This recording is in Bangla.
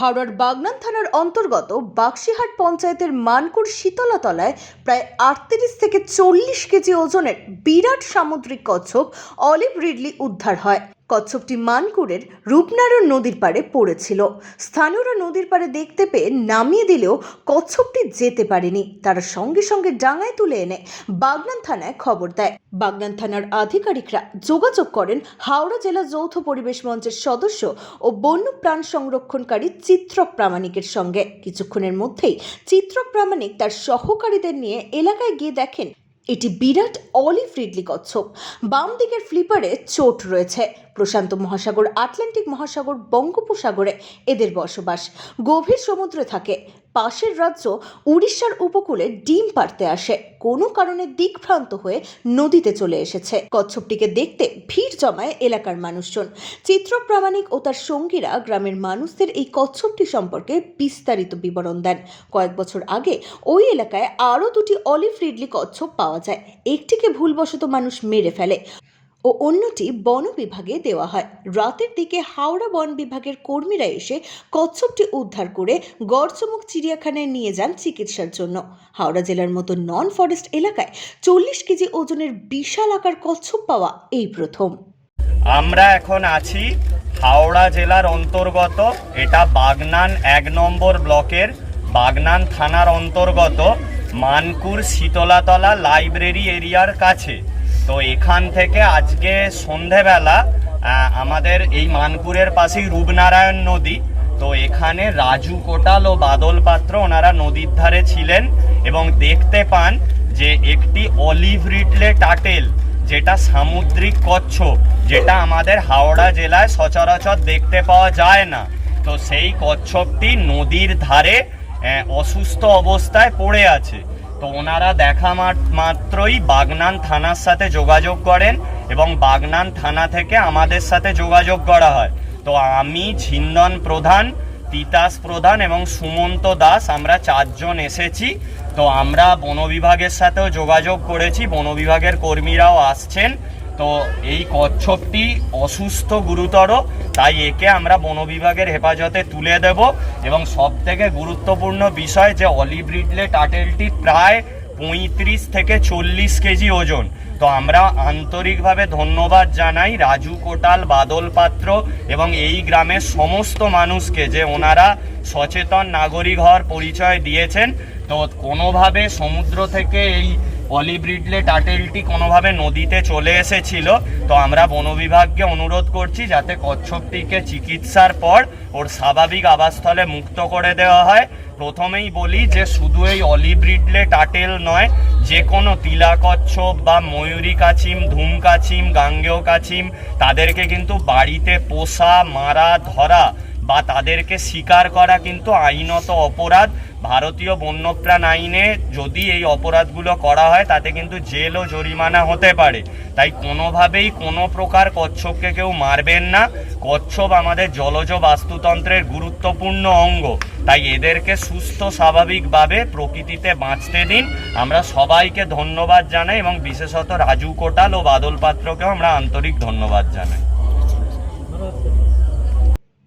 হাওড়ার বাগনান থানার অন্তর্গত বাক্সিহাট পঞ্চায়েতের মানকুর শীতলাতলায় প্রায় আটত্রিশ থেকে চল্লিশ কেজি ওজনের বিরাট সামুদ্রিক কচ্ছপ অলিভ রিডলি উদ্ধার হয়। কচ্ছপটি মানকুরের রূপনারায়ণ নদীর পাড়ে পড়েছিল। স্থানীয়রা নদীর পাড়ে দেখতে পেয়ে নামিয়ে দিলেও কচ্ছপটি যেতে পারেনি। তারা সঙ্গে সঙ্গে ডাঙায় তুলে এনে বাগনান থানায় খবর দেয়। বাগনান থানার আধিকারিকরা যোগাযোগ করেন হাওড়া জেলা যৌথ পরিবেশ মঞ্চের সদস্য ও বন্য প্রাণ সংরক্ষণকারী চিত্রক প্রামাণিকের সঙ্গে। কিছুক্ষণের মধ্যেই চিত্রক প্রামাণিক তার সহকারীদের নিয়ে এলাকায় গিয়ে দেখেন এটি বিরাট অলি ফ্রিডলি কচ্ছপ। বাম দিকের ফ্লিপারে চোট রয়েছে। প্রশান্ত মহাসাগর, আটলান্টিক মহাসাগর, বঙ্গোপসাগরে এদের বসবাস। গভীর সমুদ্রে থাকে। পাশের রাজ্য উড়িষ্যার উপকূলে ডিম পাড়তে আসে। কোনো কারণে দিকভ্রান্ত হয়ে নদীতে চলে এসেছে। কচ্ছপটিকে দেখতে ভিড় জমায় এলাকার মানুষজন। চিত্র প্রামাণিক ও তার সঙ্গীরা গ্রামের মানুষদের এই কচ্ছপটি সম্পর্কে বিস্তারিত বিবরণ দেন। কয়েক বছর আগে ওই এলাকায় আরও দুটি অলিভ রিডলি কচ্ছপ পাওয়া যায়। একটিকে ভুলবশত মানুষ মেরে ফেলে। ও অন্যটি বন বিভাগে দেওয়া হয়। রাতের দিকে হাওড়া বন বিভাগের কর্মীরা এসে কচ্ছপটি উদ্ধার করে গড়চমুখ চিড়িয়াখানায় নিয়ে যান চিকিৎসার জন্য। হাওড়া জেলার মতো নন ফরেস্ট এলাকায় চল্লিশ কেজি ওজনের বিশাল আকার কচ্ছপ পাওয়া এই প্রথম। আমরা এখন আছি হাওড়া জেলার অন্তর্গত, এটা বাগনান এক নম্বর ব্লকের বাগনান থানার অন্তর্গত, মানকুর শীতলাতলা লাইব্রেরি এরিয়ার কাছে। তো এখান থেকে আজকে সন্ধেবেলা আমাদের এই মানপুরের পাশেই রূপনারায়ণ নদী। তো এখানে রাজু কোটাল ও বাদল পাত্র ওনারা নদীর ধারে ছিলেন এবং দেখতে পান যে একটি অলিভ রিডলে টাটেল, যেটা সামুদ্রিক কচ্ছপ যেটা আমাদের হাওড়া জেলায় সচরাচর দেখতে পাওয়া যায় না। তো সেই কচ্ছপটি নদীর ধারে অসুস্থ অবস্থায় পড়ে আছে। তো ওনারা দেখা মাত- মাত্রই বাগনান থানার সাথে যোগাযোগ করেন এবং বাগনান থানা থেকে আমাদের সাথে যোগাযোগ করা হয়। তো আমি ছিন্দন প্রধান, তিতাস প্রধান এবং সুমন্ত দাস, আমরা চারজন এসেছি। তো আমরা বন বিভাগের সাথেও যোগাযোগ করেছি। বন বিভাগের কর্মীরাও আসছেন। তো এই কচ্ছপটি অসুস্থ গুরুতর, তাই একে আমরা বন বিভাগের হেফাজতে তুলে দেব। এবং সব থেকে গুরুত্বপূর্ণ বিষয় যে অলিভ রিডলে টাটেলটি প্রায় পঁয়ত্রিশ থেকে চল্লিশ কেজি ওজন। তো আমরা আন্তরিকভাবে ধন্যবাদ জানাই রাজু কোটাল বাদল পাত্র এবং এই গ্রামের সমস্ত মানুষকে যে ওনারা সচেতন নাগরিক হওয়ার পরিচয় দিয়েছেন। তো কোনোভাবে সমুদ্র থেকে এই অলিভ রিডলে টাটেলটি কোনোভাবে নদীতে চলে এসেছিল। তো আমরা বন বিভাগকে অনুরোধ করছি যাতে কচ্ছপটিকে চিকিৎসার পর ওর স্বাভাবিক আবাসস্থলে মুক্ত করে দেওয়া হয়। প্রথমেই বলি যে শুধু এই অলিভ রিডলে টাটেল নয়, যে কোনো তিলা কচ্ছপ বা ময়ূরী কাছিম ধুম কাছিম গাঙ্গেয় কাছিম তাদেরকে কিন্তু বাড়িতে পোষা, মারা, ধরা বা তাদেরকে স্বীকার করা কিন্তু আইনত অপরাধ। ভারতীয় বন্যপ্রাণ আইনে যদি এই অপরাধগুলো করা হয়, তাতে কিন্তু জেল ও জরিমানা হতে পারে। তাই কোনোভাবেই কোনো প্রকার কচ্ছপকে কেউ মারবেন না। কচ্ছপ আমাদের জলজ বাস্তুতন্ত্রের গুরুত্বপূর্ণ অঙ্গ। তাই এদেরকে সুস্থ, স্বাভাবিকভাবে প্রকৃতিতে বাঁচতে দিন। আমরা সবাইকে ধন্যবাদ জানাই এবং বিশেষত রাজু কোটাল ও বাদল পাত্রকেও আমরা আন্তরিক ধন্যবাদ জানাই।